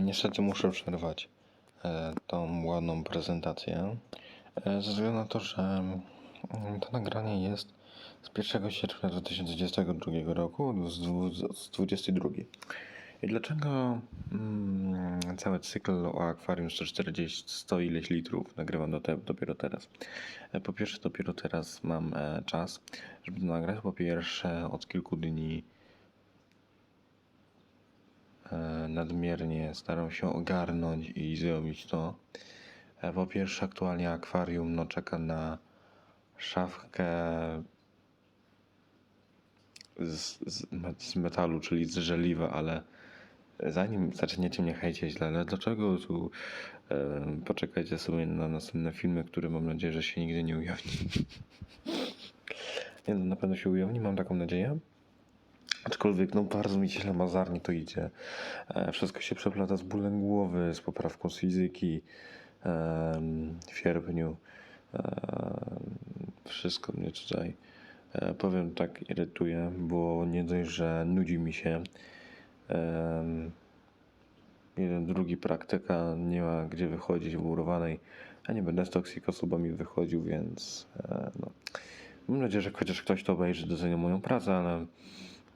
Niestety muszę przerwać e, tą ładną prezentację e, ze względu na to, że mm, to nagranie jest z 1 sierpnia 2022 roku z dwu- z 22. I dlaczego mm, cały cykl o akwarium 140 100 ileś litrów nagrywam do te, dopiero teraz? E, Po pierwsze, dopiero teraz mam e, czas, żeby to nagrać. Po pierwsze, od kilku dni e, nadmiernie staram się ogarnąć i zrobić to. E, Po pierwsze, aktualnie akwarium no, czeka na szafkę z, z, z metalu, czyli z żeliwa, ale zanim zaczniecie mnie hejcieć ale dlaczego tu e, poczekajcie sobie na następne filmy, które mam nadzieję, że się nigdy nie ujawni. nie no, na pewno się ujawni, mam taką nadzieję. Aczkolwiek, no bardzo mi źle mazarnie to idzie. E, wszystko się przeplata z bólem głowy, z poprawką z fizyki w sierpniu. Em, wszystko mnie tutaj, e, powiem tak, irytuje, bo nie dość, że nudzi mi się. jeden, drugi praktyka, nie ma gdzie wychodzić w murowanej, a nie będę z toksik osobami wychodził, więc e, no. Mam nadzieję, że chociaż ktoś to obejrzy, doceni moją pracę, ale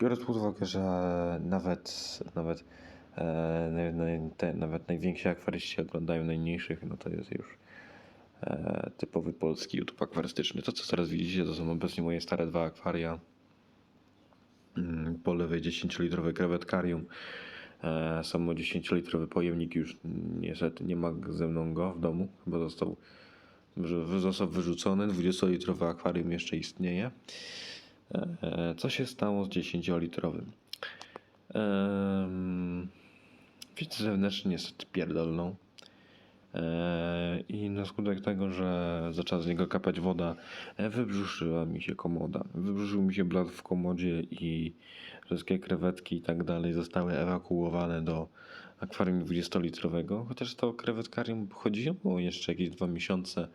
biorąc pod uwagę, że nawet, nawet, e, te, nawet najwięksi akwaryści oglądają najmniejszych, no to jest już e, typowy polski YouTube akwarystyczny. To, co teraz widzicie, to są obecnie moje stare dwa akwaria. Mm, Po lewej 10-litrowe krewetkarium. E, Samo 10-litrowy pojemnik już niestety nie ma ze mną go w domu, bo został, został wyrzucony. 20-litrowe akwarium jeszcze istnieje. E, Co się stało z 10-litrowym? Ehm, Filtr zewnętrzny niestety pierdolną. E, I na skutek tego, że zaczęła z niego kapać woda, e, wybrzuszyła mi się komoda. Wybrzuszył mi się blat w komodzie i wszystkie krewetki i tak dalej zostały ewakuowane do akwarium 20-litrowego. Chociaż to krewetkarium chodziło jeszcze jakieś dwa miesiące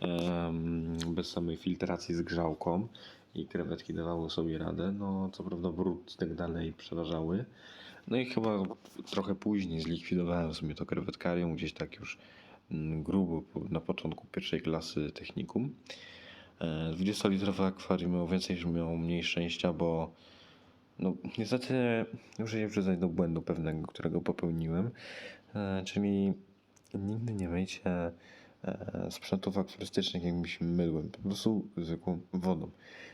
em, bez samej filtracji z grzałką i krewetki dawały sobie radę. No, co prawda brud i tak dalej przeważały. No i chyba trochę później zlikwidowałem sobie to krewetkarium, gdzieś tak już mm, grubo na początku pierwszej klasy technikum. E, 20-litrowe akwarium miało więcej, że miało mniej szczęścia, bo no niestety muszę się przyznać do błędu pewnego, którego popełniłem, e, czyli nigdy nie myjcie e, sprzętów akwarystycznych jakimś mydłem, po prostu zwykłą wodą.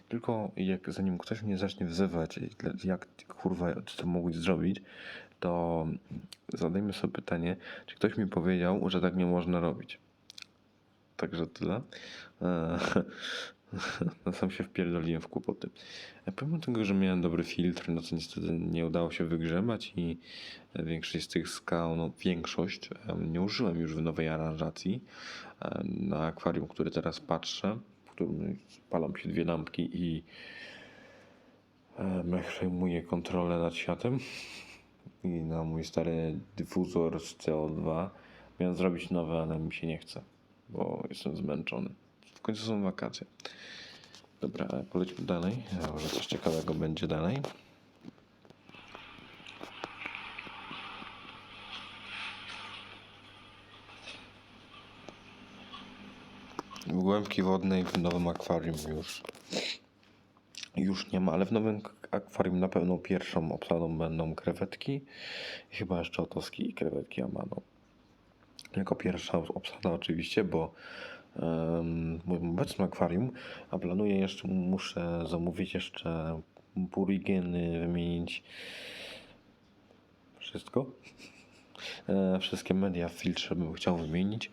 Tylko jak zanim ktoś mnie zacznie wzywać, jak kurwa to mogłeś zrobić, to zadajmy sobie pytanie, czy ktoś mi powiedział, że tak nie można robić. Także tyle. E, sam się wpierdoliłem w kłopoty. Pomimo tego, że miałem dobry filtr, no to niestety nie udało się wygrzebać i większość z tych skał, no większość, nie użyłem już w nowej aranżacji. Na akwarium, które teraz patrzę, w którym palą się dwie lampki i em, przejmuję kontrolę nad światem i na mój stary dyfuzor z CO2 miałem zrobić nowe, ale mi się nie chce, bo jestem zmęczony. W końcu są wakacje. Dobra, e, polećmy dalej. Może coś ciekawego będzie dalej. Głębki wodnej w nowym akwarium już już nie ma, ale w nowym akwarium na pewno pierwszą obsadą będą krewetki chyba jeszcze otoski i krewetki amano. Jako pierwsza obsada oczywiście, bo moim obecnym akwarium, a planuję jeszcze, muszę zamówić jeszcze burigeny, wymienić wszystko. E, Wszystkie media w filtrze bym chciał wymienić.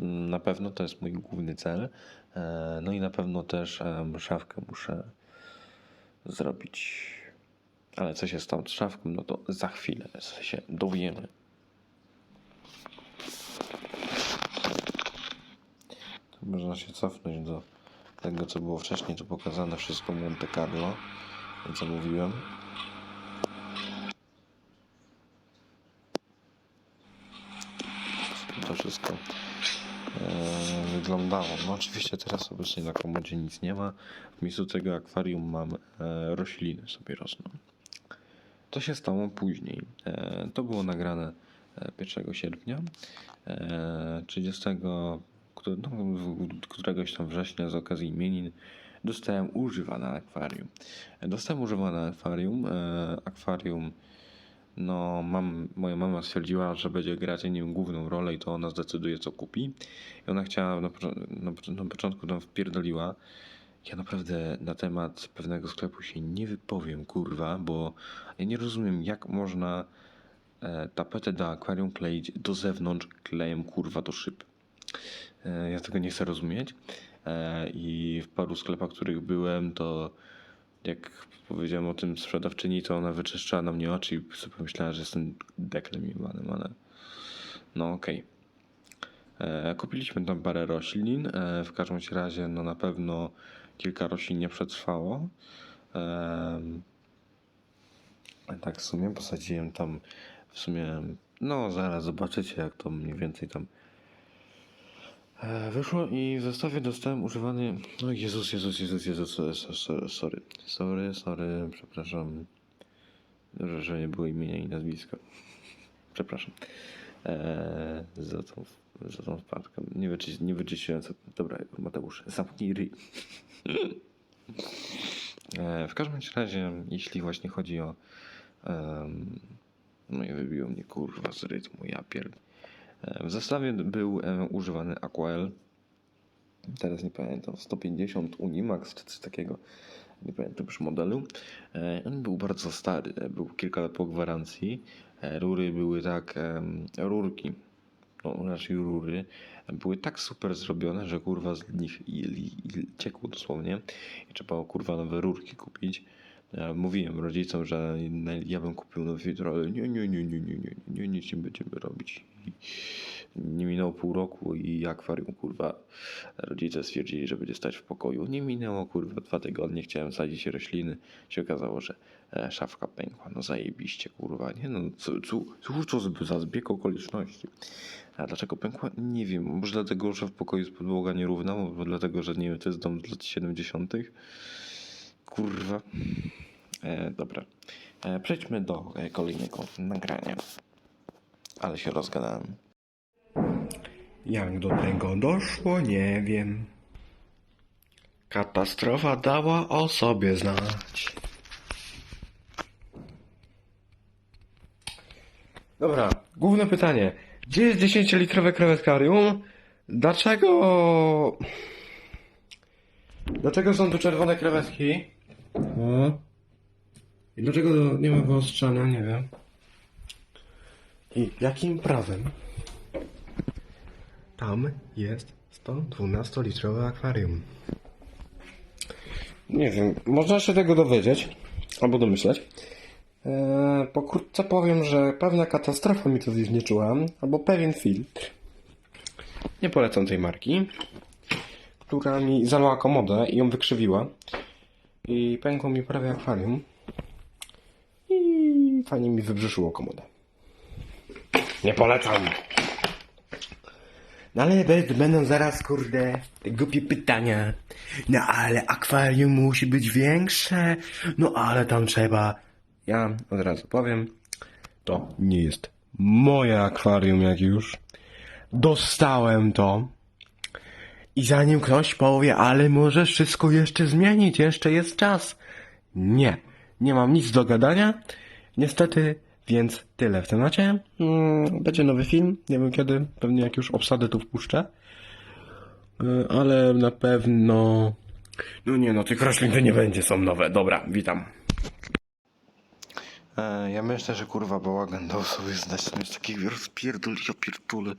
Mm, Na pewno to jest mój główny cel. E, No i na pewno też szafkę muszę zrobić. Ale co się stało z szafką, no to za chwilę się dowiemy. Można się cofnąć do tego, co było wcześniej, to pokazane wszystko Monte Carlo, co mówiłem. To wszystko e, wyglądało. No oczywiście teraz obecnie na komodzie nic nie ma. W miejscu tego akwarium mam e, rośliny sobie rosną. To się stało później. E, to było nagrane e, 1 sierpnia. E, 30 któ- no, w- któregoś tam września z okazji imienin dostałem używane akwarium. Dostałem używane akwarium. E, akwarium no, mam, moja mama stwierdziła, że będzie grać nim główną rolę i to ona zdecyduje, co kupi. I ona chciała, na, na, na początku tam wpierdoliła. Ja naprawdę na temat pewnego sklepu się nie wypowiem, kurwa, bo ja nie rozumiem, jak można e, tapetę do akwarium kleić do zewnątrz klejem, kurwa, do szyb. E, ja tego nie chcę rozumieć. E, I w paru sklepach, w których byłem, to jak powiedziałem o tym sprzedawczyni, to ona wyczyszczała na mnie oczy i sobie myślała, że jestem deklem ale no okej. E, Kupiliśmy tam parę roślin. W każdym razie, no na pewno kilka roślin nie przetrwało. Tak w sumie posadziłem tam w sumie, no zaraz zobaczycie jak to mniej więcej tam wyszło i w zestawie dostałem używany, no Jezus, Jezus, Jezus, Jezus, sorry, sorry, sorry, sorry, przepraszam, że, że nie było imienia i nazwiska, przepraszam, e, za tą, za tą wpadkę, nie, wyczyś, nie wyczyściłem sobie, dobra Mateusz, zamknij ryj. E, W każdym razie, jeśli właśnie chodzi o. em, no i wybiło mnie kurwa z rytmu, ja pierd. W zestawie był e, używany Aquael. Teraz nie pamiętam, 150 Unimax czy coś takiego. Nie pamiętam już modelu. E, On był bardzo stary, e, był kilka lat po gwarancji. Rury były tak, rurki, no raczej rury, były tak super zrobione, że kurwa z nich i, i, i ciekło dosłownie i trzeba było kurwa nowe rurki kupić. Ja mówiłem rodzicom, że ja bym kupił nowy filtr, ale nie, nie, nie, nie, nie, nie, nie, nic nie będziemy robić. I nie minęło pół roku i akwarium kurwa rodzice stwierdzili, że będzie stać w pokoju. Nie minęło kurwa dwa tygodnie, chciałem sadzić rośliny. Się okazało, że e, szafka pękła. No zajebiście kurwa, nie no, co, co, co, za zbieg okoliczności. A dlaczego pękła? Nie wiem. Może dlatego, że w pokoju jest podłoga nierówna, może dlatego, że nie wiem, to jest dom z lat 70. Kurwa. E, dobra. E, przejdźmy do e, kolejnego nagrania. Ale się rozgadałem. Jak do tego doszło, nie wiem. Katastrofa dała o sobie znać. Dobra, główne pytanie. Gdzie jest 10-litrowe krewetkarium? Dlaczego... Dlaczego są tu czerwone krewetki? O. I dlaczego nie ma wyostrzania? Nie wiem. I jakim prawem tam jest 112-litrowe akwarium. Nie wiem, można się tego dowiedzieć, albo domyśleć. Eee, pokrótce powiem, że pewna katastrofa mi to wywniczyła, albo pewien filtr. Nie polecam tej marki, która mi zalała komodę i ją wykrzywiła. I pękło mi prawie akwarium. I fajnie mi wybrzyszyło komodę. Nie polecam. No ale będą zaraz, kurde, te głupie pytania. No ale akwarium musi być większe. No ale tam trzeba. Ja od razu powiem, to nie jest moje akwarium jak już. Dostałem to. I zanim ktoś powie, ale możesz wszystko jeszcze zmienić, jeszcze jest czas. Nie, nie mam nic do gadania. Niestety, więc tyle w temacie. Mm, Będzie nowy film, nie wiem kiedy, pewnie jak już obsadę tu wpuszczę. Y, Ale na pewno... No nie no, tych roślin to nie będzie, są nowe. Dobra, witam. E, ja myślę, że kurwa bałagan dał sobie znać. To jest taki rozpierdol, ja pierdolę.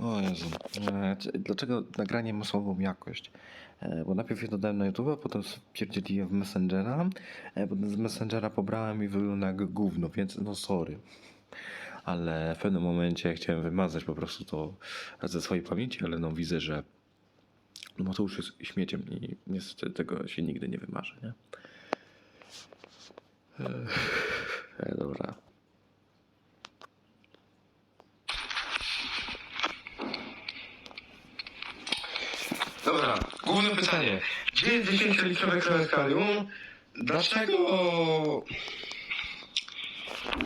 O Jezu. E, dlaczego nagranie ma słabą jakość? E, bo najpierw je dodałem na YouTube, potem stwierdzili w Messengera, e, potem z Messengera pobrałem i wygląda jak gówno, więc no sorry. Ale w pewnym momencie chciałem wymazać po prostu to ze swojej pamięci, ale no widzę, że no to już jest śmieciem i niestety tego się nigdy nie wymarzy, nie? E, dobra. Dobra, główne pytanie. Gdzie jest 10-litrowe krewetkarium? Dlaczego...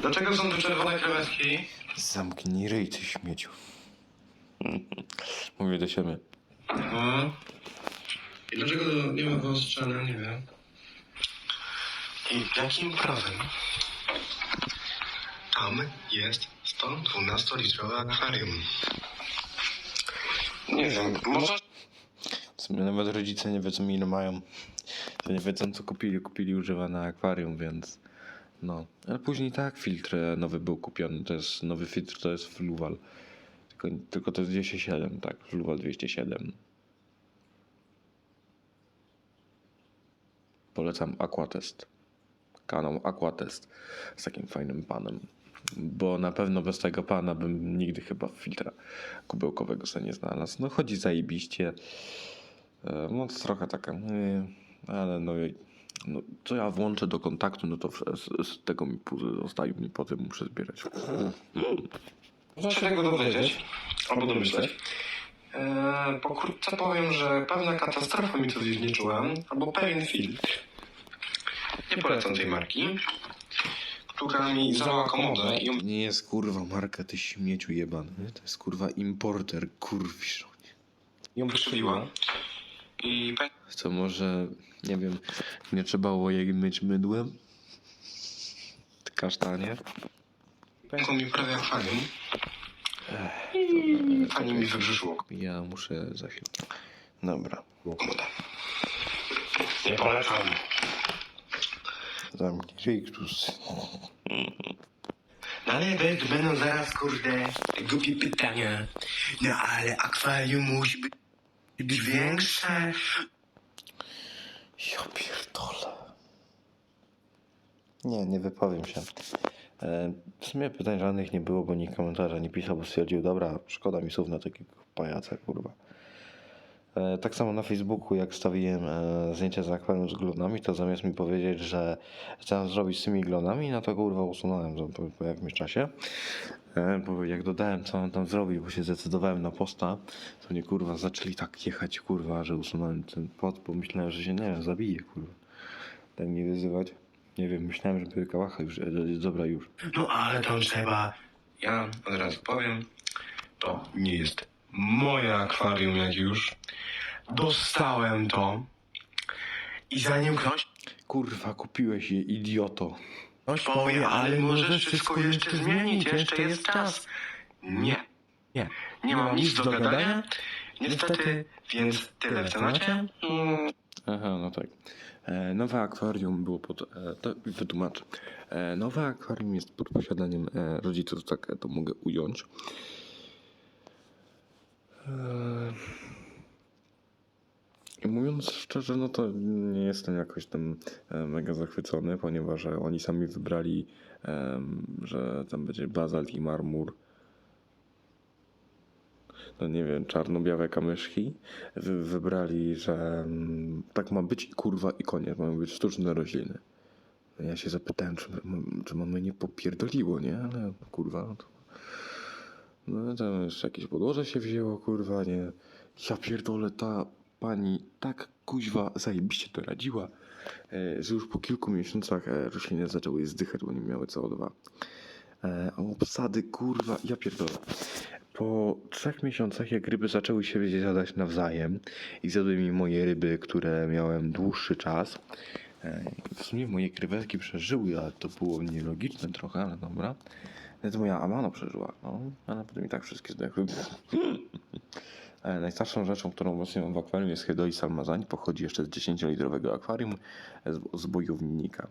Dlaczego są tu czerwone krewetki? Zamknij ryj, ty śmieciu. Mówię do siebie. Aha. I dlaczego nie ma wyostrzenia, nie wiem. I jakim prawem tam jest 112-litrowe akwarium? Nie wiem, może... Nawet rodzice nie wiedzą ile mają. To nie wiedzą co kupili. Kupili używane akwarium, więc no. Ale później tak filtr nowy był kupiony. To jest nowy filtr, to jest Fluval. Tylko, tylko to jest 207, tak. Fluval 207. Polecam Aquatest. Kanał Aquatest z takim fajnym panem. Bo na pewno bez tego pana bym nigdy chyba filtra kubełkowego sobie nie znalazł. No chodzi zajebiście. E, No to trochę taka, nie, ale no, i- no co ja włączę do kontaktu, no to z, z tego mi puzzle zostaje, mi potem muszę zbierać. Można się tego dowiedzieć, albo domyśleć. Eee, pokrótce powiem, że pewna katastrofa mi tu zniszczyła, albo pewien filtr. Nie polecam tej marki, która mi zalała komodę i ją Nie jest kurwa marka, ty śmieciu jebany. To jest kurwa importer, kurwisz. ją wykrzywiła. I może, nie wiem, nie trzeba było jej myć mydłem? Kasztanie? pękło mi prawie akwarium. Fajnie mi wybrzuszyło Ja muszę za chwilę. Dobra. Nie polecam. Zamknij ryj, Krus. No ale będą, zaraz, kurde, te głupie pytania. No ale akwarium musi być większe. Ja pierdolę. Nie, nie wypowiem się. E, W sumie pytań żadnych nie było, bo nikt komentarza nie pisał, bo stwierdził, dobra, szkoda mi słów na takiego pajaca, kurwa. E, Tak samo na Facebooku, jak stawiłem e, zdjęcie z akwarium z glonami, to zamiast mi powiedzieć, że chciałem zrobić z tymi glonami, no to kurwa usunąłem po, po jakimś czasie. E, jak dodałem, co on tam zrobił, bo się zdecydowałem na posta, to mnie kurwa zaczęli tak jechać, kurwa, że usunąłem ten pod, bo myślałem, że się, nie wiem, zabije, kurwa. Tak nie wyzywać. Nie wiem, myślałem, że były kałachy już, dobra już. No ale to trzeba. Ja od razu powiem, to nie jest moje akwarium jak już. Dostałem to. I zanim ktoś Kurwa, kupiłeś je, idioto. Ktoś powie, ale możesz wszystko jeszcze zmienić, jeszcze jest czas. Nie, nie, nie mam nic do gadania. Niestety, więc tyle w temacie. Mm, Aha, no tak. E, nowe akwarium było pod. E, to wytłumaczę. E, nowe akwarium jest pod posiadaniem rodziców, tak to mogę ująć. E, mówiąc szczerze, no to nie jestem jakoś tam e, mega zachwycony, ponieważ oni sami wybrali, że tam będzie bazalt i marmur. no nie wiem, czarno-białe kamyszki, wy, wybrali, że tak ma być i kurwa i koniec, mają być sztuczne rośliny. Ja się zapytałem, czy, czy mamy nie popierdoliło, nie? Ale kurwa, no to... No tam jeszcze jakieś podłoże się wzięło, kurwa, nie? Ja pierdolę, ta pani tak kuźwa zajebiście to radziła, e, że już po kilku miesiącach e, rośliny zaczęły zdychać, bo nie miały CO2. E, obsady, kurwa, ja pierdolę. Po trzech miesiącach, jak ryby zaczęły się zjadać nawzajem i zjadły mi moje ryby, które miałem dłuższy czas. W sumie moje krewetki przeżyły, ale to było nielogiczne trochę, ale dobra. Nawet moja Amano przeżyła, no, ale potem i tak wszystkie zdechły. E, Najstarszą rzeczą, którą obecnie mam w akwarium jest Hedois almazani. Pochodzi jeszcze z 10-litrowego akwarium z, z bojownika.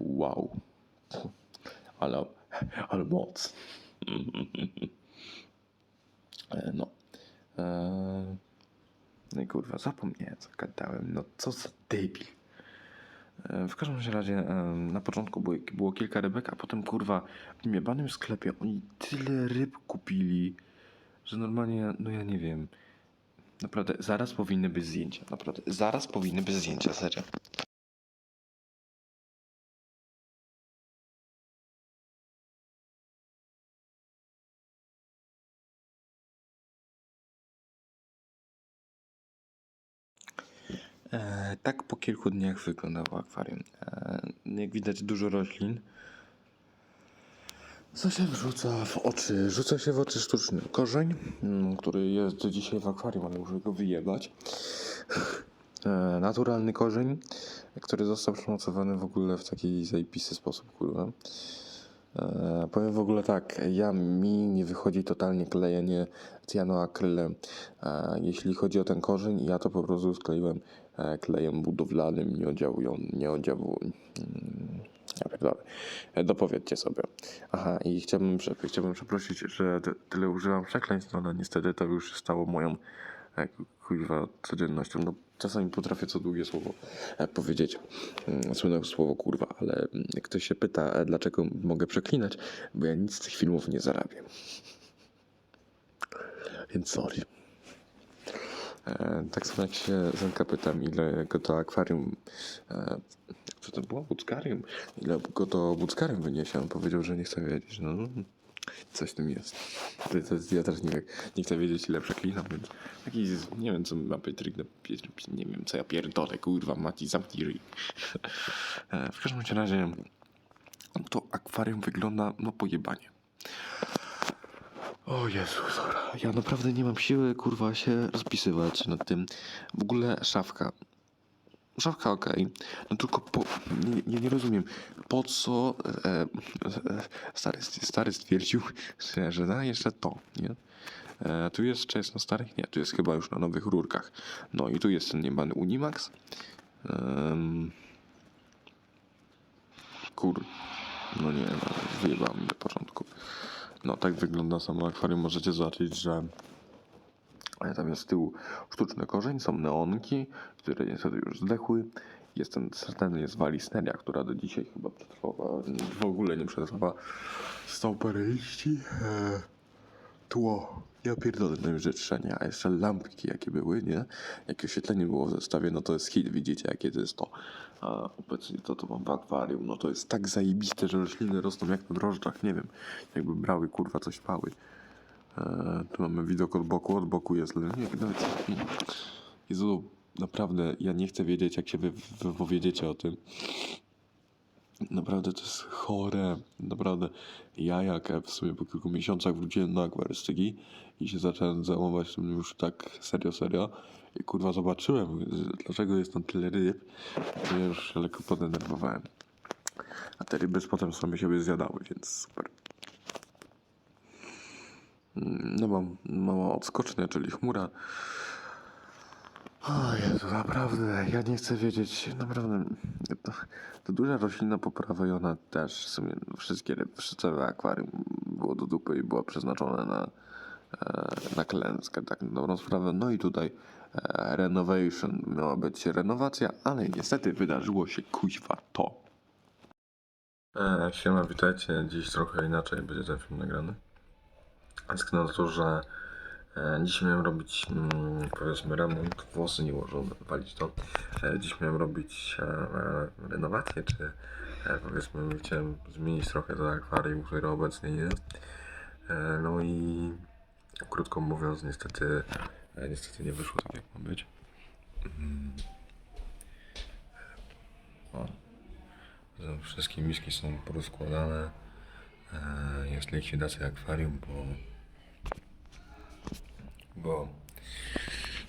Wow. Ale, ale moc. E, No. E, No i kurwa, zapomniałem co gadałem. No co za debil. E, W każdym razie e, na początku było, było kilka rybek, a potem kurwa w tym jebanym sklepie oni tyle ryb kupili, że normalnie, no ja nie wiem. Naprawdę, zaraz powinny być zdjęcia. Naprawdę, zaraz powinny być zdjęcia, serio. E, tak po kilku dniach wyglądało akwarium. E, jak widać dużo roślin. Co się wrzuca w oczy? Rzuca się w oczy sztuczny korzeń, mm, który jest dzisiaj w akwarium, ale muszę go wyjebać. E, naturalny korzeń, który został przemocowany w ogóle w taki zajebisty sposób, kurwa. Powiem w ogóle tak, ja mi nie wychodzi totalnie klejenie cyanoakrylem. E, jeśli chodzi o ten korzeń, ja to po prostu skleiłem klejem budowlanym, nie oddziałują, nie oddziału... Mm, ja. E, Dopowiedzcie sobie. Aha, i chciałbym, chciałbym przeprosić, że ty- tyle używam przekleństw, ale niestety to już stało moją e, kuźwa codziennością. No, czasami potrafię co długie słowo e, powiedzieć. Mm, Słynne słowo kurwa, ale mm, ktoś się pyta, e, dlaczego mogę przeklinać, bo ja nic z tych filmów nie zarabiam. Więc sorry. E, tak samo jak się Zenka pytam, ile go to akwarium, e, co to było? Buckarium? Ile go to Buckarium wyniesie? On powiedział, że nie chce wiedzieć. No, coś tym jest. To, to jest. Ja też nie, nie chcę wiedzieć, ile przeklinam, więc taki, nie wiem, co ma Patryk, na- nie wiem, co ja pierdolę, kurwa, Mati, zamknij ryj. E, W każdym razie, to akwarium wygląda, no pojebanie. O Jezus, dobra. Ja naprawdę nie mam siły, kurwa, się rozpisywać nad tym. W ogóle szafka. Szafka okej. No tylko po... Nie, nie, nie rozumiem. Po co e, e, stary, stary stwierdził, że, że da jeszcze to, nie? E, tu jest, czy jest na starych? Nie, tu jest chyba już na nowych rurkach. No i tu jest ten niebany Unimax. Um, kur... No nie, no, wyjebałem na początku. No tak wygląda samo akwarium. Możecie zobaczyć, że ale tam z tyłu sztuczny korzeń, są neonki, które niestety już zdechły. Jest ten ten jest walisneria, która do dzisiaj chyba przetrwała, w ogóle nie przetrwała. Stał parę liści. Tło. Ja pierdolę najbrzydszenie, a jeszcze lampki jakie były, nie? Jakie oświetlenie było w zestawie, no to jest hit, widzicie jakie to jest to. A obecnie to to mam w akwarium, no to jest tak zajebiste, że rośliny rosną jak na drożdżach, nie wiem. Jakby brały kurwa coś pały. E, tu mamy widok od boku, od boku jest nie, nawet Jezu, naprawdę, ja nie chcę wiedzieć, jak się wy- wypowiedziecie o tym. Naprawdę to jest chore, naprawdę. Ja jak w sumie po kilku miesiącach wróciłem do akwarystyki i się zacząłem zajmować tym już tak serio, serio. I kurwa zobaczyłem, dlaczego jest tam tyle ryb, to ja już się lekko podenerwowałem. A te ryby potem same siebie zjadały, więc super. No mam mała odskocznia, czyli chmura. O Jezu, naprawdę, ja nie chcę wiedzieć, naprawdę, to, to duża roślina poprawa i ona też, w sumie wszystkie ryby, całe akwarium było do dupy i było przeznaczone na, e, na klęskę, tak na dobrą sprawę. No i tutaj e, renovation, miała być renowacja, ale niestety wydarzyło się kuźwa to. E, siema, witajcie, dziś trochę inaczej będzie ten film nagrany. Względu na to, że dziś miałem robić mm, powiedzmy remont, włosy nie ułożone, walić to. E, dziś miałem robić e, e, renowację, czy e, powiedzmy chciałem zmienić trochę to akwarium, które obecnie jest. E, no i krótko mówiąc, niestety, e, niestety nie wyszło tak jak ma być. Mm. O. Wszystkie miski są porozkładane. E, Jest likwidacja akwarium, bo bo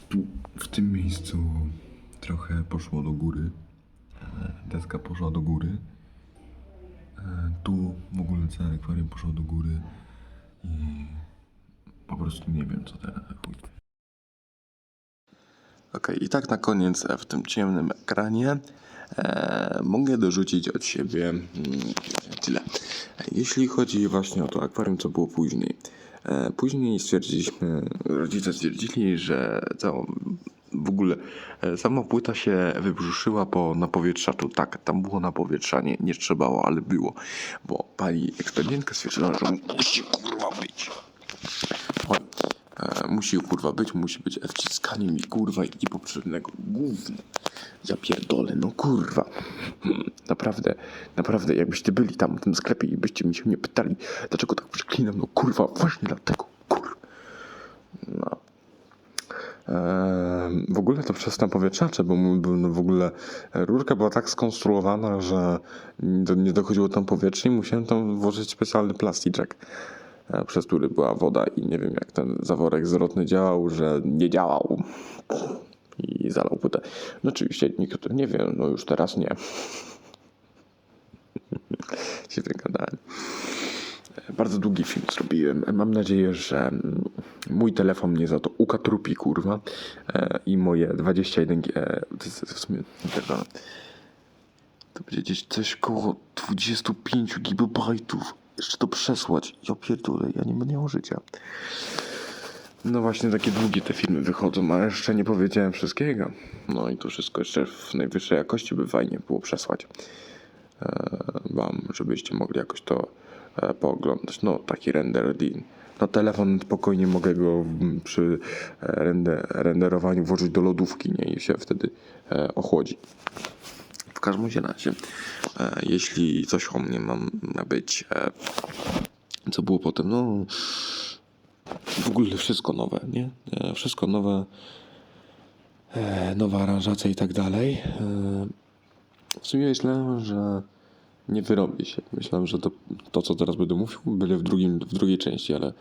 tu w tym miejscu trochę poszło do góry. E, Deska poszła do góry. E, Tu w ogóle całe akwarium poszło do góry i po prostu nie wiem co teraz. chuj. Okej, i tak na koniec e, w tym ciemnym ekranie e, mogę dorzucić od siebie mm, tyle. Jeśli chodzi właśnie o to akwarium, co było później. E, później stwierdziliśmy, rodzice stwierdzili, że całą, w ogóle e, sama płyta się wybrzuszyła po napowietrzaczu. Tak, tam było napowietrzanie, nie trzebało, ale było. Bo pani ekspedientka stwierdziła, że musi musi kurwa być, musi być wciskanie mi kurwa i niepotrzebnego gówna. Ja pierdolę, no kurwa. Hmm, Naprawdę, naprawdę, jakbyście byli tam w tym sklepie i byście mi się nie pytali, dlaczego tak przeklinam, no kurwa, właśnie dlatego, kurwa. No. Eee, w ogóle to przez napowietrzacze, bo no w ogóle rurka była tak skonstruowana, że nie do- nie dochodziło tam powietrze i musiałem tam włożyć specjalny plasticzek, e, przez który była woda i nie wiem jak ten zaworek zwrotny działał, że nie działał i zalał płytę. No oczywiście nikt nie wie, no już teraz nie. się wygadałem. Bardzo długi film zrobiłem. Mam nadzieję, że mm, mój telefon mnie za to ukatrupi, kurwa. E, I moje 21 G. e, To jest w sumie. To będzie gdzieś coś koło 25 gigabajtów. Jeszcze to przesłać. Ja pierdolę, ja nie będę miał życia. No właśnie takie długie te filmy wychodzą, a jeszcze nie powiedziałem wszystkiego. No i to wszystko jeszcze w najwyższej jakości by fajnie było przesłać e, wam, żebyście mogli jakoś to e, pooglądać. No, taki render. Na telefon spokojnie mogę go przy e, rende, renderowaniu włożyć do lodówki nie? i się wtedy ochłodzi. Każdym razie, e, jeśli coś o mnie mam być, e, co było potem, no w ogóle wszystko nowe, nie? E, wszystko nowe, e, nowa aranżacja i tak dalej. E, w sumie myślałem, że nie wyrobię się. Myślałem, że to, to co teraz będę mówił, będzie w, drugim, w drugiej części, ale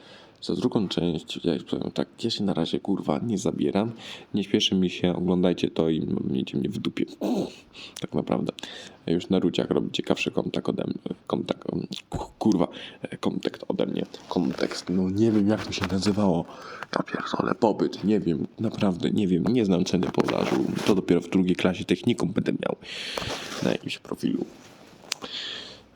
za drugą część, ja już powiem tak, ja się na razie kurwa nie zabieram. Nie śpieszy mi się, oglądajcie to i miejcie mnie w dupie. Tak naprawdę. Już na ruciach robi ciekawszy kontakt ode mnie. Kontakt, kurwa, kontakt ode mnie. Kontekst, no nie wiem jak to się nazywało. Ja pierdolę, pobyt, nie wiem, naprawdę nie wiem, nie znam ceny podażu. To dopiero w drugiej klasie technikum będę miał na jakimś profilu.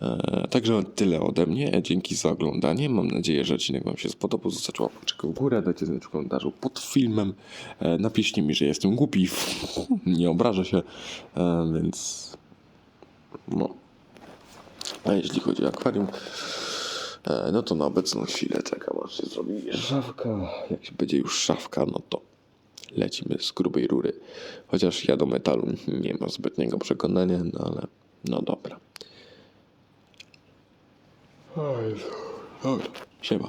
E, Także tyle ode mnie. Dzięki za oglądanie. Mam nadzieję, że odcinek Wam się spodobał. Zostawcie łapeczkę w górę, dajcie znać w komentarzu pod filmem. E, Napiszcie mi, że jestem głupi. Nie obrażę się, E, więc no. A jeśli chodzi o akwarium, no to na obecną chwilę czekam, aż się zrobi szafka. Jak się będzie już szafka, no to lecimy z grubej rury. Chociaż ja do metalu nie mam zbytniego przekonania, no ale no dobra. Oj, Dobra, siema.